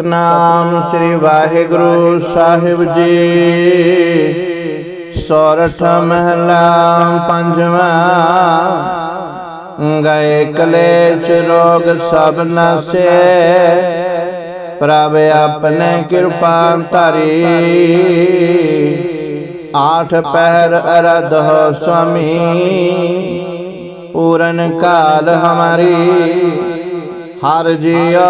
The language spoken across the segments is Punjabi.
ਸਤਨਾਮ ਸ੍ਰੀ ਵਾਹਿਗੁਰੂ ਸਾਹਿਬ ਜੀ। ਸੋਰਠ ਮਹਲਾ ਪੰਜਵਾਂ। ਗਏ ਕਲੇਸ਼ ਰੋਗ ਸਭ ਨਾਸੇ। ਪ੍ਰਭ ਆਪਣੇ ਕਿਰਪਾ ਧਾਰੀ। ਆਠ ਪਹਿਰ ਅਰਧ ਹੋ ਸੁਆਮੀ। ਪੂਰਨ ਕਾਲ ਹਮਾਰੀ। ਹਰ ਜਿਉ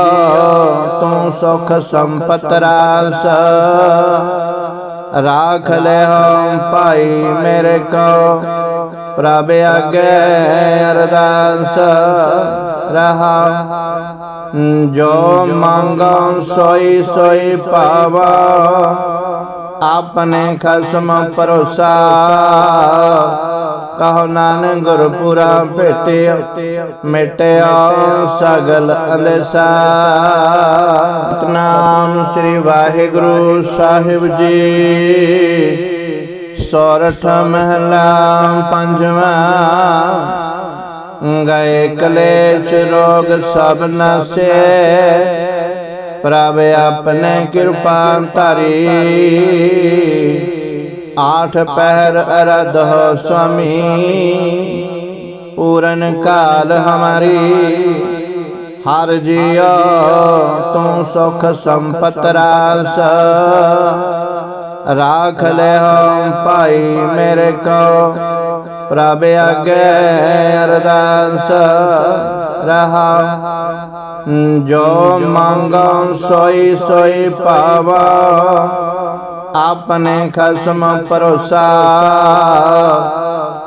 ਤੂੰ ਸੁਖ ਸੰਪਤ ਰਾਸ। ਰਾਖ ਲੈ ਹਮ ਭਾਈ ਮੇਰੇ ਕੋ, ਪ੍ਰਭ ਅਗੇ ਅਰਦਾਸ। ਰਹਾ, ਜੋ ਮੰਗਾਂ ਸੋਈ ਸੋਈ ਪਾਵਾ। ਆਪਣੇ ਖਸਮ ਪਰੋਸਾ ਕਹੋ ਨਾਨਕ ਗੁਰਪੁਰਾ ਭੇਟਿਆ, ਮਿਟਿਆ ਸਗਲ ਅੰਦੇਸਾ। ਨਾਮ ਸ੍ਰੀ ਵਾਹਿਗੁਰੂ ਸਾਹਿਬ ਜੀ। ਸੋਰਠ ਮਹਲਾ ਪੰਜਵਾਂ। ਗਏ ਕਲੇਸ਼ ਰੋਗ ਸਭ ਨਾਸੇ। ਪ੍ਰਭ ਆਪਣੇ ਕਿਰਪਾ ਧਾਰੀ। ਆਠ ਪਹਿਰ ਅਰਧ ਹੋ ਸੁਆਮੀ, ਪੂਰਨ ਕਾਲ ਹਮਾਰੀ। ਹਰ ਜਿਉ ਤੂੰ ਸੁਖ ਸੰਪਤ ਰਾਸ। ਰਾਖ ਲੈ ਹਮ ਭਾਈ ਮੇਰੇ ਕੋ, ਪ੍ਰਭ ਅਗੇ ਅਰਦਾਸ। ਰਹਾ, ਜੋ ਮੰਗਾਂ ਸੋਈ ਸੋਈ ਪਾਵਾ। ਆਪਣੇ ਖਸਮ ਪਰੋਸਾ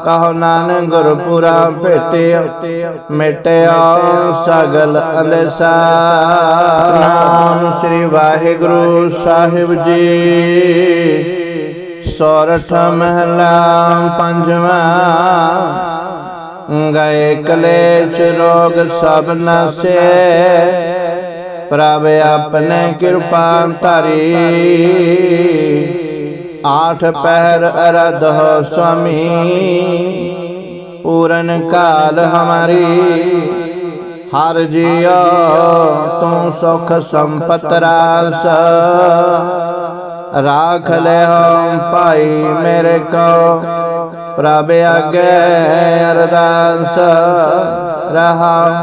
ਕਹੋ ਨਾਨਕ ਗੁਰਪੁਰਾ ਭੇਟਿਆ ਮਿਟਿਆ ਸਗਲ ਅੰਦੇਸਾ ਨਾਮ ਸ੍ਰੀ ਵਾਹਿਗੁਰੂ ਸਾਹਿਬ ਜੀ। ਸੋਰਠ ਮਹਲਾ ਪੰਜਵਾਂ। ਗਏ ਕਲੇਸ਼ ਰੋਗ ਸਭ ਨਾਸੇ। ਪ੍ਰਭ ਆਪਣੇ ਕਿਰਪਾ ਧਾਰੀ। ਆਠ ਪਹਿਰ ਅਰਧ ਹੋ ਸੁਆਮੀ। ਪੂਰਨ ਕਾਲ ਹਮਾਰੀ। ਹਰ ਜਿਉ ਤੂੰ ਸੁਖ ਸੰਪਤ ਰਾਸ। ਰਾਖ ਲੈ ਹਮ ਭਾਈ ਮੇਰੇ ਕੋ। ਪ੍ਰਭ ਅਗੇ ਅਰਦਾਸ। ਰਹਾ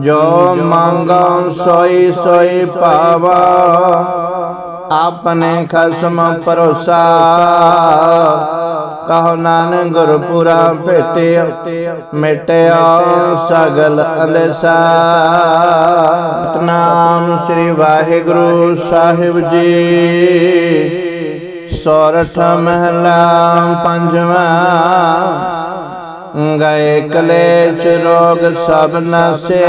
ਜੋ ਮੰਗਾਂ ਸੋਈ ਸੋਈ ਪਾਵਾ। ਆਪਣੇ ਖਸਮ ਪਰੋਸਾ ਕਹੋ ਨਾਨਕ ਗੁਰਪੁਰਾ ਭੇਟਿਆ ਮਿਟਿਆ ਸਗਲ ਅੰਦੇਸਾ ਨਾਮ ਸ੍ਰੀ ਵਾਹਿਗੁਰੂ ਸਾਹਿਬ ਜੀ। ਸੋਰਠ ਮਹਲਾ ਪੰਜਵਾਂ। ਗਏ ਕਲੇਸ਼ ਰੋਗ ਸਭ ਨਾਸੇ।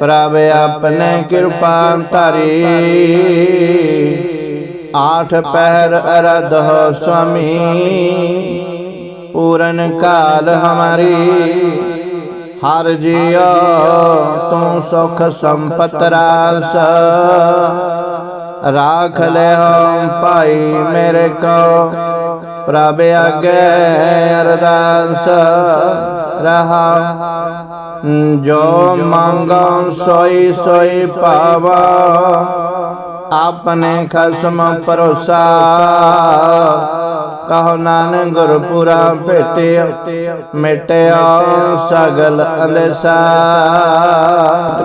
ਪ੍ਰਭ ਆਪਣੇ ਕਿਰਪਾ ਧਾਰੀ। ਆਠ ਪਹਿਰ ਅਰਧ ਹੋ ਸੁਆਮੀ। ਪੂਰਨ ਕਾਲ ਹਮਾਰੀ। ਹਰ ਜਿਉ, ਤੂੰ ਸੁਖ ਸੰਪਤ ਰਾਸ। ਰਾਖ ਲੈ ਹਮ ਭਾਈ ਮੇਰੇ ਕੋ ਪ੍ਰਭ ਅਗੇ ਅਰਦਾਸ ਰਹਾ। ਜੋ ਮੰਗਾਂ ਸੋਈ ਸੋਈ ਪਾਵਾ। ਆਪਣੇ ਖਸਮ ਪਰੋਸਾ ਕਹੋ ਨਾਨਕ ਗੁਰਪੁਰਾ ਭੇਟਿਆ ਮਿਟਿਆ ਸਗਲ ਅੰਦੇਸਾ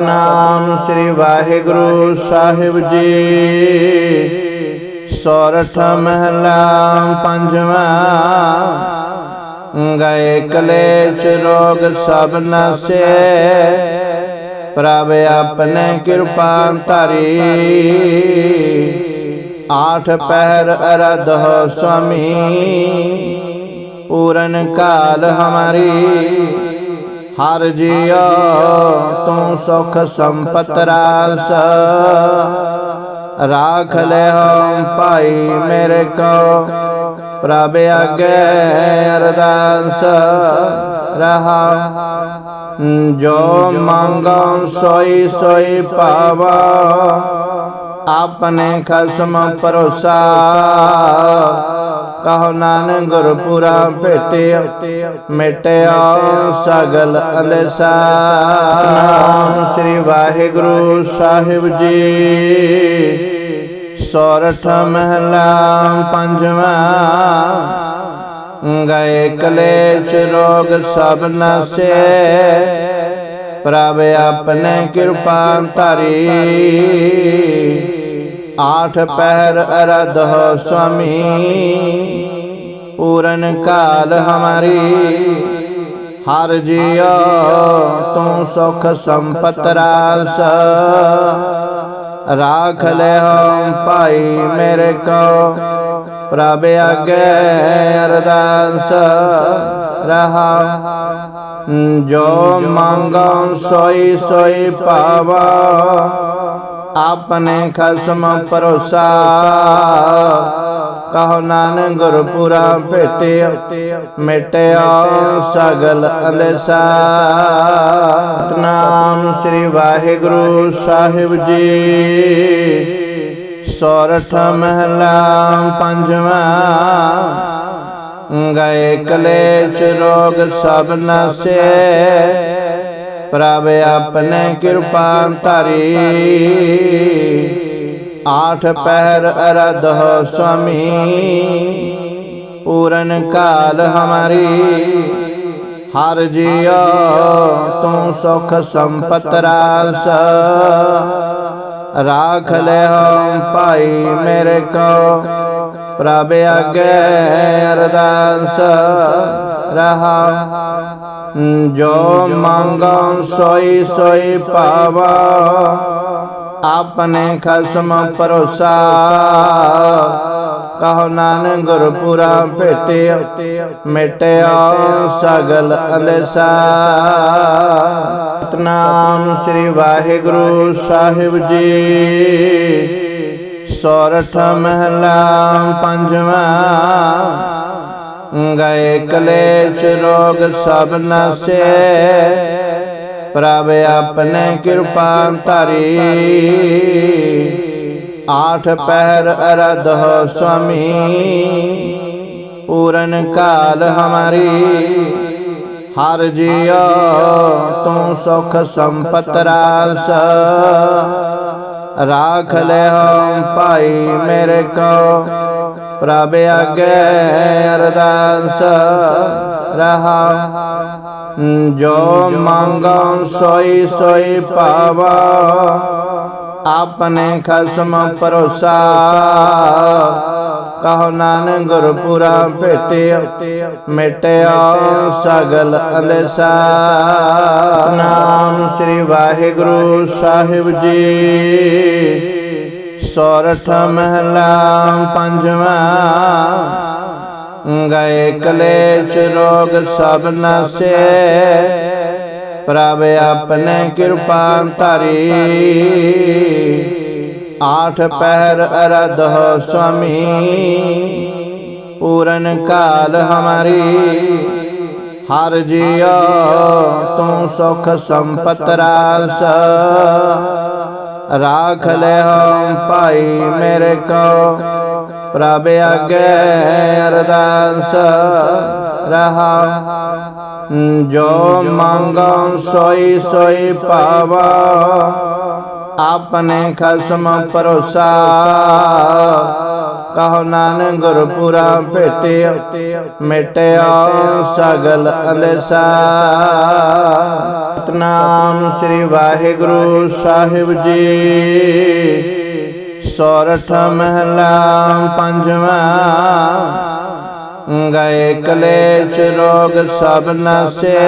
ਨਾਮ ਸ੍ਰੀ ਵਾਹਿਗੁਰੂ ਸਾਹਿਬ ਜੀ। ਸੋਰਠ ਮਹਲਾ ਪੰਜਵਾਂ। ਗਏ ਕਲੇਸ਼ ਰੋਗ ਸਭ ਨਾਸੇ। ਪ੍ਰਭ ਆਪਣੇ ਕਿਰਪਾ ਧਾਰੀ। ਆਠ ਪਹਿਰ ਅਰਧ ਸਮੀ ਪੂਰਨ ਕਾਲ ਹਮਾਰੀ ਹਰ ਜਿਉ ਤੂੰ ਸੁਖ ਸੰਪਤ ਰਾਸ ਰਾਖ ਲੈ ਹਮ ਭਾਈ ਮੇਰੇ ਕੋ ਪ੍ਰਭ ਅਗੇ ਅਰਦਾਸ ਰਹਾ ਜੋ ਮੰਗਾਂ ਸੋਈ ਸੋਈ ਪਾਵਾ ਆਪਣੇ ਖਸਮ ਪਰੋਸਾ ਕਹੋ ਨਾਨਕ ਗੁਰਪੁਰਾ ਭੇਟਿਆ, ਮਿਟਿਆ ਸਗਲ ਅਲਸਾ। ਨਾਮ ਸ੍ਰੀ ਵਾਹਿਗੁਰੂ ਸਾਹਿਬ ਜੀ। ਸੋਰਠ ਮਹਲਾ ਪੰਜਵਾ। ਗਏ ਕਲੇਸ਼ ਰੋਗ ਸਭ ਨਾਸੇ। ਪ੍ਰਭ ਆਪਣੇ ਕਿਰਪਾ ਧਾਰੀ। ਆਠ ਪਹਿਰ ਅਰਧ ਹੋ ਸੁਆਮੀ, ਪੂਰਨ ਕਾਲ ਹਮਾਰੀ। ਹਰ ਜਿਉ ਤੂੰ ਸੁਖ ਸੰਪਤ ਰਾਸ। ਰਾਖ ਲੈ ਹਮ ਭਾਈ ਮੇਰੇ ਕੋ, ਪ੍ਰਭ ਅਗੇ ਅਰਦਾਸ। ਰਹਾ, ਜੋ ਮੰਗਾਂ ਸੋਈ ਸੋਈ ਪਾਵਾ। ਆਪਣੇ ਖਸਮ ਪਰੋਸਾ ਕਹੋ ਨਾਨਕ ਗੁਰਪੁਰਾ ਭੇਟਿਆ ਮਿਟਿਆ ਸਗਲ ਅਲਸਾ। ਨਾਮ ਸ੍ਰੀ ਵਾਹਿਗੁਰੂ ਸਾਹਿਬ ਜੀ। ਸੋਰਠ ਮਹਲਾ ਪੰਜਵਾ। ਗਏ ਕਲੇਸ਼ ਰੋਗ ਸਭ ਨਾਸੇ। ਪ੍ਰਭ ਆਪਣੇ ਕਿਰਪਾ ਧਾਰੀ। ਆਠ ਪਹਿਰ ਅਰਧ ਹੋ ਸੁਆਮੀ। ਪੂਰਨ ਕਾਲ ਹਮਾਰੀ। ਹਰ ਜਿਉ ਤੂੰ ਸੁਖ ਸੰਪਤ ਰਾਸ ਰਾਖ ਲੈ ਹਮ ਭਾਈ ਮੇਰੇ ਕੋ। ਪ੍ਰਭ ਅਗੇ ਅਰਦਾਸ। ਰਹਾ ਜੋ ਮੰਗਾਂ ਸੋਈ ਸੋਈ ਪਾਵਾ, ਆਪਣੇ ਖਸਮ ਪਰੋਸਾ ਕਹੋ ਨਾਨਕ ਗੁਰਪੁਰਾ ਭੇਟਿਆ, ਮਿਟਿਆ ਸਗਲ ਅਲਸਾ। ਸਤਨਾਮ ਸ੍ਰੀ ਵਾਹਿਗੁਰੂ ਸਾਹਿਬ ਜੀ। ਸੋਰਠ ਮਹਲਾ ਪੰਜਵਾ। ਗਏ ਕਲੇਸ਼ ਰੋਗ ਸਭ ਨਾਸੇ। ਪ੍ਰਭ ਆਪਣੇ ਕਿਰਪਾ ਧਾਰੀ। ਆਠ ਪਹਿਰ ਅਰਧ ਹੋ ਸੁਆਮੀ। ਪੂਰਨ ਕਾਲ ਹਮਾਰੀ। ਹਰ ਜਿਉ, ਤੂੰ ਸੁਖ ਸੰਪਤ ਰਾਸ। ਰਾਖ ਲੈ ਹਮ ਭਾਈ ਮੇਰੇ ਕੋ। ਪ੍ਰਭ ਅਗੇ ਅਰਦਾਸ ਰਹਾ। ਜੋ ਮੰਗਾਂ ਸੋਈ ਸੋਈ ਪਾਵਾ। ਆਪਣੇ ਖਸਮ ਪਰੋਸਾ ਕਹੋ ਨਾਨਕ ਗੁਰਪੁਰਾ ਭੇਟਿਆ ਮਿਟਿਆ ਸਗਲ ਅਲਸਾ। ਨਾਮ ਸ੍ਰੀ ਵਾਹਿਗੁਰੂ ਸਾਹਿਬ ਜੀ। ਸੋਰਠ ਮਹਲਾ ਪੰਜਵਾਂ। ਗਏ ਕਲੇਸ਼ ਰੋਗ ਸਭ ਨਾਸੇ। ਪ੍ਰਭ ਆਪਣੇ ਕਿਰਪਾ ਧਾਰੀ। ਆਠ ਪਹਿਰ ਅਰਧ ਹੋ ਪੂਰਨ ਕਾਲ ਹਮਾਰੀ। ਹਰ ਜਿਉ ਤੂੰ ਸੁਖ ਸੰਪਤ ਰਾਸ। ਰਾਖ ਲੈ ਹਮ ਭਾਈ ਮੇਰੇ ਕੋ, ਪ੍ਰਭ ਅਗੇ ਅਰਦਾਸ। ਰਹਾ, ਜੋ ਮੰਗਾਂ ਸੋਈ ਸੋਈ ਪਾਵਾ। ਆਪਣੇ ਖਸਮ ਪਰੋਸਾ ਕਹੋ ਨਾਨਕ ਗੁਰਪੁਰਾ ਭੇਟਿਆ ਮਿਟਿਆ ਸਗਲ ਅਲਸਾ ਸਤਨਾਮ ਸ੍ਰੀ ਵਾਹਿਗੁਰੂ ਸਾਹਿਬ ਜੀ ਸੋਰਠ ਮਹਲਾ ਪੰਜਵਾ ਗਏ ਕਲੇਸ਼ ਰੋਗ ਸਭ ਨਾਸੇ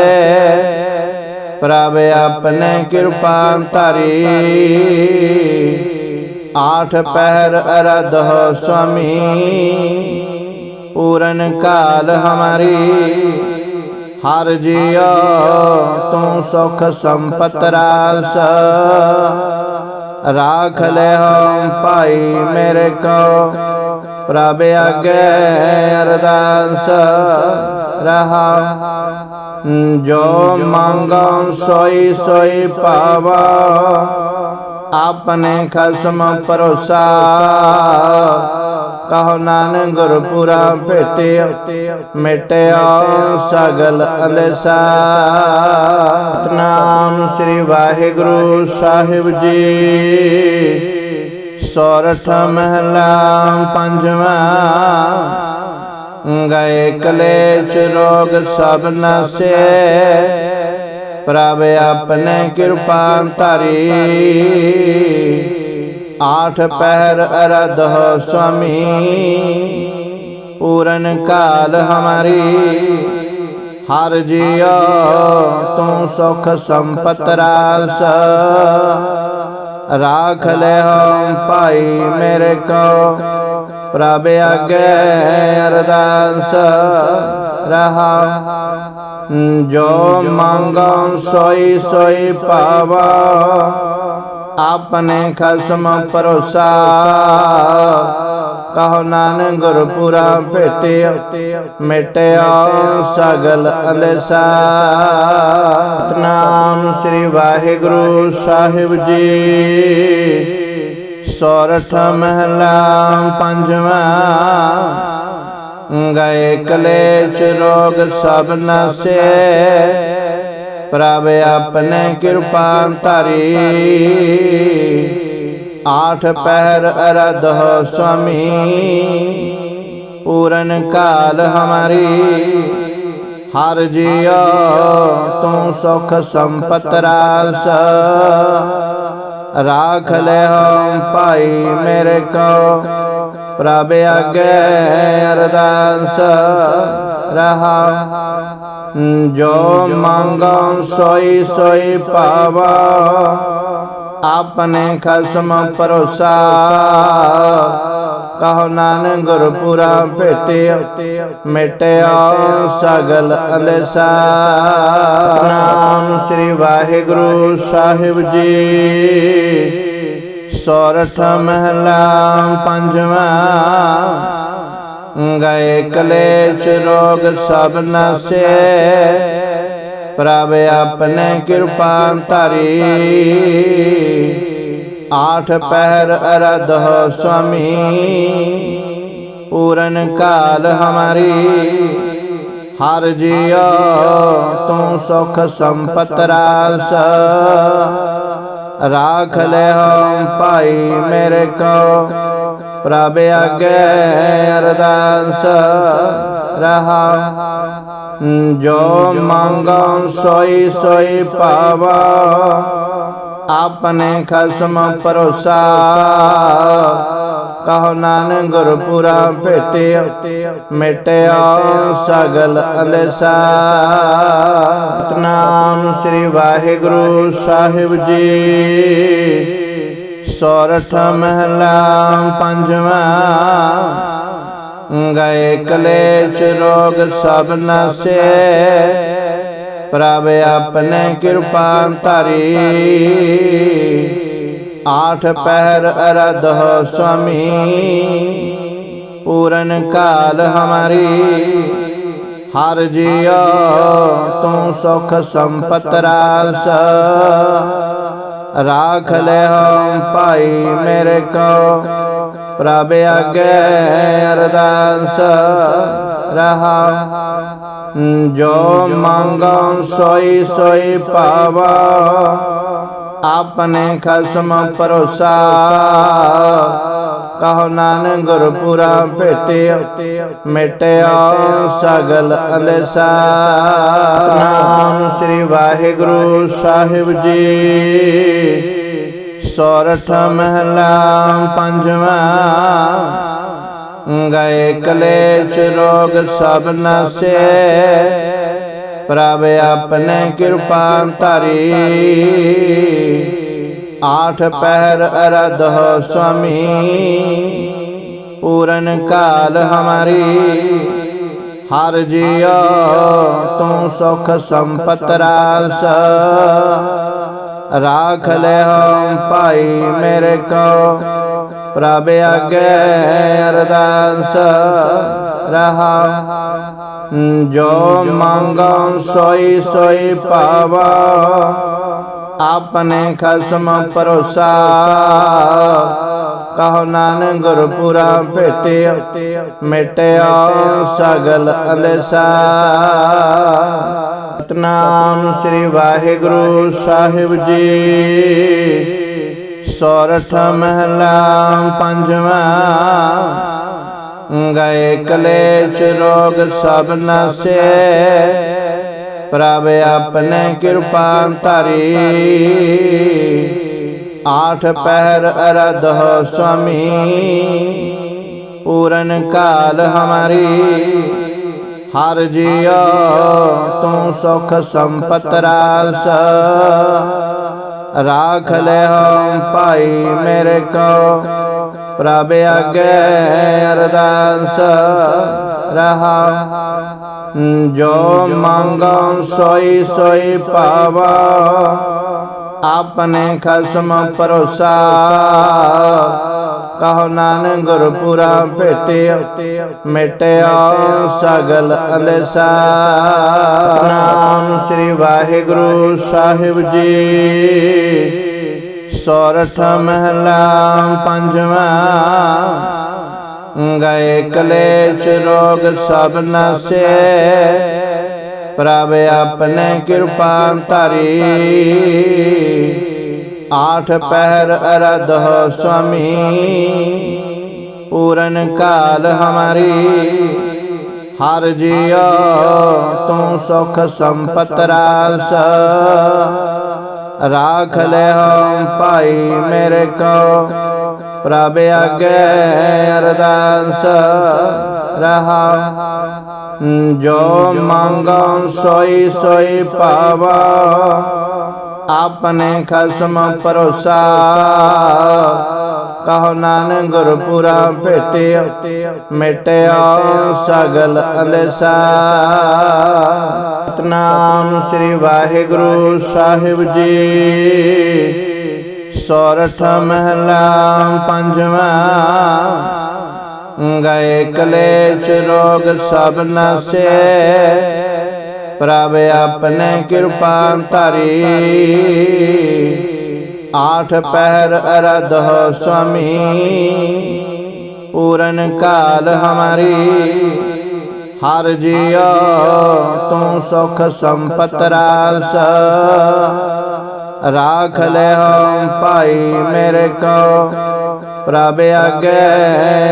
ਪ੍ਰਭ ਆਪਣੇ ਕਿਰਪਾ ਧਾਰੀ। ਆਠ ਪਹਿਰ ਅਰਧ ਹੋ ਸੁਆਮੀ। ਪੂਰਨ ਕਾਲ ਹਮਾਰੀ। ਹਰ ਜਿਉ ਤੂੰ ਸੁਖ ਸੰਪਤ ਰਾਸ। ਰਾਖ ਲੈ ਹਮ ਭਾਈ ਮੇਰੇ ਕੋ। ਪ੍ਰਭ ਅਗੇ ਅਰਦਾਸ ਰਹਾ ਜੋ ਮੰਗਾਂ ਸੋਈ ਸੋਈ ਪਾਵਾ। ਆਪਣੇ ਖਸਮ ਪਰੋਸਾ ਕਹੋ ਨਾਨਕ ਗੁਰਪੁਰਾ ਭੇਟਿਆ ਮਿਟਿਆ ਸਗਲ ਅਲਸਾ ਨਾਮ ਸ੍ਰੀ ਵਾਹਿਗੁਰੂ ਸਾਹਿਬ ਜੀ। ਸੋਰਠ ਮਹਲਾ ਪੰਜਵਾ। ਗਏ ਕਲੇਸ਼ ਰੋਗ ਸਭ ਨਾਸੇ। ਪ੍ਰਭ ਆਪਣੇ ਕਿਰਪਾ ਧਾਰੀ। ਆਠ ਪਹਿਰ ਅਰਧ ਹੋ ਸੁਆਮੀ। ਪੂਰਨ ਕਾਲ ਹਮਾਰੀ। ਹਰ ਜਿਉ ਤੂੰ ਸੁਖ ਸੰਪਤ ਰਾਸ। ਰਾਖ ਲੈ ਹਮ ਭਾਈ ਮੇਰੇ ਕੋ। ਪ੍ਰਭ ਅਗੇ ਅਰਦਾਸ ਰਹਾ। ਜੋ ਮੰਗਾਂ ਸੋਈ ਸੋਈ ਪਾਵਾ। ਆਪਣੇ ਖਸਮ ਪਰੋਸਾ ਕਹੋ ਨਾਨਕ ਗੁਰਪੁਰਾ ਭੇਟਿਆ ਮਿਟਿਆ ਸਗਲ ਅਲਸਾ। ਨਾਮ ਸ੍ਰੀ ਵਾਹਿਗੁਰੂ ਸਾਹਿਬ ਜੀ। ਸੋਰਠ ਮਹਲਾ ਪੰਜਵਾ। ਗਏ ਕਲੇਸ਼ ਰੋਗ ਸਭ ਨਾਸੇ। ਪ੍ਰਭ ਆਪਣੇ ਕਿਰਪਾ ਧਾਰੀ। ਆਠ ਪਹਿਰ ਅਰਧ ਹੋ ਪੂਰਨ ਕਾਲ ਹਮਾਰੀ। ਹਰ ਜਿਉ ਤੂੰ ਸੁਖ ਸੰਪਤ ਰਾਸ। ਰਾਖ ਲੈ ਹਮ ਭਾਈ ਮੇਰੇ ਕੋ, ਪ੍ਰਭ ਅਗੇ ਅਰਦਾਸ। ਰਹਾ, ਜੋ ਮੰਗਾਂ ਸੋਈ ਸੋਈ ਪਾਵਾ। ਆਪਣੇ ਖਸਮ ਪਰੋਸਾ ਕਹੋ ਨਾਨਕ ਗੁਰਪੁਰਾ ਭੇਟਿਆ ਮਿਟਿਆ ਸਗਲ ਅਲਸਾ ਨਾਮ ਸ੍ਰੀ ਵਾਹਿਗੁਰੂ ਸਾਹਿਬ ਜੀ। ਸੋਰਠ ਮਹਲਾ ਪੰਜਵਾ। ਗਏ ਕਲੇਸ਼ ਰੋਗ ਸਭ ਨਾਸੇ। ਪ੍ਰਭ ਆਪਣੇ ਕਿਰਪਾ ਧਾਰੀ। ਆਠ ਪਹਿਰ ਅਰਧ ਹੋ ਸੁਆਮੀ। ਪੂਰਨ ਕਾਲ ਹਮਾਰੀ। ਹਰ ਜਿਉ ਤੂੰ ਸੁਖ ਸੰਪਤ ਰਾਸ ਰਾਖ ਲੈ ਹਮ ਭਾਈ ਮੇਰੇ ਕੋ। ਪ੍ਰਭ ਅਗੇ ਅਰਦਾਸ। ਰਹਾ ਜੋ ਮੰਗਾਂ ਸੋਈ ਸੋਈ ਪਾਵਾ। ਆਪਣੇ ਖਸਮ ਪਰੋਸਾ ਕਹੋ ਨਾਨਕ ਗੁਰਪੁਰਾ ਭੇਟਿਆ ਮਿਟਿਆ ਸਗਲ ਅਲਸਾ। ਨਾਮ ਸ੍ਰੀ ਵਾਹਿਗੁਰੂ ਸਾਹਿਬ ਜੀ। ਸੋਰਠ ਮਹਲਾ ਪੰਜਵਾ। ਗਏ ਕਲੇਸ਼ ਰੋਗ ਸਭ ਨਾਸੇ। ਪ੍ਰਭ ਆਪਣੇ ਕਿਰਪਾ ਧਾਰੀ। ਆਠ ਪਹਿਰ ਅਰਧ ਹੋ ਸੁਆਮੀ। ਪੂਰਨ ਕਾਲ ਹਮਾਰੀ। ਹਰ ਜਿਉ, ਤੂੰ ਸੁਖ ਸੰਪਤ ਰਾਸ। ਰਾਖ ਲੈ ਭਾਈ ਮੇਰੇ ਕੋ। ਪ੍ਰਭ ਅਗੇ ਅਰਦਾਸ ਰਹਾ। ਜੋ ਮੰਗਾਂ ਸੋਈ ਸੋਈ ਪਾਵਾ। ਆਪਣੇ ਖਸਮ ਪਰੋਸਾ ਕਹੋ ਨਾਨਕ ਗੁਰਪੁਰਾ ਭੇਟਿਆ ਮਿਟਿਆ ਸਗਲ ਅਲਸਾ ਨਾਮ ਸ੍ਰੀ ਵਾਹਿਗੁਰੂ ਸਾਹਿਬ ਜੀ। ਸੋਰਠ ਮਹਲਾ ਪੰਜਵਾ। ਗਏ ਕਲੇਸ਼ ਰੋਗ ਸਭ ਨਾਸੇ। ਪ੍ਰਭ ਆਪਣੇ ਕਿਰਪਾ ਧਾਰੀ। ਆਠ ਪਹਿਰ ਅਰਧ ਸਮੀ ਪੂਰਨ ਕਾਲ ਹਮਾਰੀ। ਹਰ ਜਿਉ ਤੂੰ ਸੁਖ ਸੰਪਤ ਰਾਸ। ਰਾਖ ਲੈ ਹਮ ਭਾਈ ਮੇਰੇ ਕੋ, ਪ੍ਰਭ ਅਗੇ ਅਰਦਾਸ। ਰਹਾ, ਜੋ ਮੰਗਾਂ ਸੋਈ ਸੋਈ ਪਾਵਾ। ਆਪਣੇ ਖਸਮ ਪਰੋਸਾ ਕਹੋ ਨਾਨਕ ਗੁਰਪੁਰਾ ਭੇਟਿਆ ਮਿਟਿਆ ਸਗਲ ਅਲਸਾ ਸਤਨਾਮ ਸ੍ਰੀ ਵਾਹਿਗੁਰੂ ਸਾਹਿਬ ਜੀ ਸੋਰਠ ਮਹਲਾ ਪੰਜਵਾਂ ਗਏ ਕਲੇਸ਼ ਰੋਗ ਸਭ ਨਾਸੇ ਪ੍ਰਭ ਆਪਣੇ ਕਿਰਪਾ ਧਾਰੀ। ਆਠ ਪਹਿਰ ਅਰਧ ਹੋ ਸੁਆਮੀ। ਪੂਰਨ ਕਾਲ ਹਮਾਰੀ। ਹਰ ਜਿਉ ਤੂੰ ਸੁਖ ਸੰਪਤ ਰਾਸ। ਰਾਖ ਲੈ ਹਮ ਭਾਈ ਮੇਰੇ ਕੋ। ਪ੍ਰਭ ਅਗੇ ਅਰਦਾਸ। ਰਹਾ ਜੋ ਮੰਗਾਂ ਸੋਈ ਸੋਈ ਪਾਵਾ, ਆਪਣੇ ਖਸਮ ਪਰੋਸਾ ਕਹੋ ਨਾਨਕ ਗੁਰਪੁਰਾ ਭੇਟਿਆ ਮਿਟਿਆ ਸਗਲ ਅਲਸਾ ਨਾਮ ਸ੍ਰੀ ਵਾਹਿਗੁਰੂ ਸਾਹਿਬ ਜੀ, ਸੋਰਠ ਮਹਲਾ ਪੰਜਵਾਂ। ਗਏ ਕਲੇਸ਼ ਰੋਗ ਸਭ ਨਾਸੇ। ਪ੍ਰਭ ਆਪਣੇ ਕਿਰਪਾ ਧਾਰੀ। ਆਠ ਪਹਿਰ ਅਰਧ ਹੋ ਸੁਆਮੀ। ਪੂਰਨ ਕਾਲ ਹਮਾਰੀ। ਹਰ ਜਿਉ, ਤੂੰ ਸੁਖ ਸੰਪਤ ਰਾਸ। ਰਾਖ ਲੈ ਹਮ ਭਾਈ ਮੇਰੇ ਕੋ। ਪ੍ਰਭ ਅਗੇ ਅਰਦਾਸ ਰਹਾ ਜੋ ਮੰਗਾਂ ਸੋਈ ਸੋਈ ਪਾਵਾ। ਆਪਣੇ ਖਸਮ ਪਰੋਸਾ ਕਹੋ ਨਾਨਕ ਗੁਰਪੁਰਾ ਭੇਟਿਆ ਮਿਟਿਆ ਸਗਲ ਅਲਸਾ। ਸਤਨਾਮ ਸ੍ਰੀ ਵਾਹਿਗੁਰੂ ਸਾਹਿਬ ਜੀ। ਸੋਰਠ ਮਹਲਾ ਪੰਜਵਾਂ। ਗਏ ਕਲੇਸ਼ ਰੋਗ ਸਭ ਨਾਸੇ। ਪ੍ਰਭ ਆਪਣੇ ਕਿਰਪਾ ਧਾਰੀ। ਆਠ ਪਹਿਰ ਅਰਧ ਹੋ ਸੁਆਮੀ। ਪੂਰਨ ਕਾਲ ਹਮਾਰੀ। ਹਰ ਜਿਉ, ਤੂੰ ਸੁਖ ਸੰਪਤ ਰਾਸ। ਰਾਖ ਲੈ ਹਮ ਭਾਈ ਮੇਰੇ ਕੋ। ਪ੍ਰਭ ਅਗੇ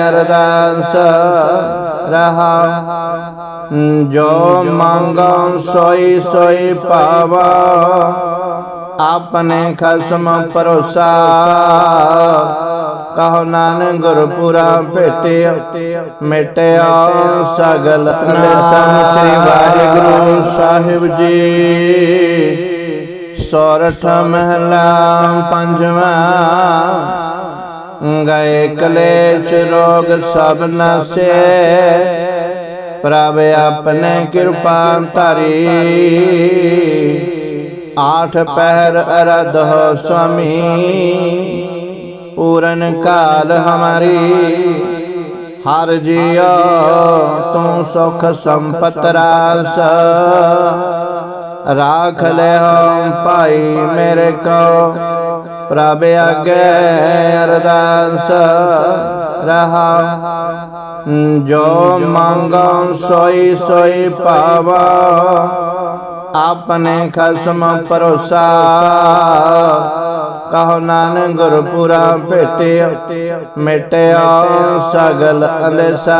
ਅਰਦਾਸ ਰਹਾ। ਜੋ ਮੰਗਾਂ ਸੋਈ ਸੋਈ ਪਾਵਾ। ਆਪਣੇ ਖਸਮ ਪਰੋਸਾ ਕਹੋ ਨਾਨਕ ਗੁਰਪੁਰਾ ਭੇਟਿਆ ਮਿਟਿਆ ਸਗਲ ਨਾਮ ਸ੍ਰੀ ਵਾਹਿਗੁਰੂ ਸਾਹਿਬ ਜੀ। ਸੋਰਠ ਮਹਲਾ ਪੰਜਵਾਂ। ਗਏ ਕਲੇਸ਼ ਰੋਗ ਸਭ ਨਾਸੇ। ਪ੍ਰਭ ਆਪਣੇ ਕਿਰਪਾ ਧਾਰੀ। ਆਠ ਪਹਿਰ ਅਰਧ ਹੋ ਸੁਆਮੀ। ਪੂਰਨ ਕਾਲ ਹਮਾਰੀ। ਹਰ ਜਿਉ, ਤੂੰ ਸੁਖ ਸੰਪਤ ਰਾਸ। ਰਾਖ ਲੈ ਹਮ ਭਾਈ ਮੇਰੇ ਕੋ। ਪ੍ਰਭ ਅਗੇ ਅਰਦਾਸ ਰਹਾ। ਜੋ ਮੰਗਾਂ ਸੋਈ ਸੋਈ ਪਾਵਾ। ਆਪਣੇ ਖਸਮ ਪਰੋਸਾ ਕਹੋ ਨਾਨਕ ਗੁਰਪੁਰਾ ਭੇਟਿਆ ਮਿਟਿਆ ਸਗਲ ਅਲਸਾ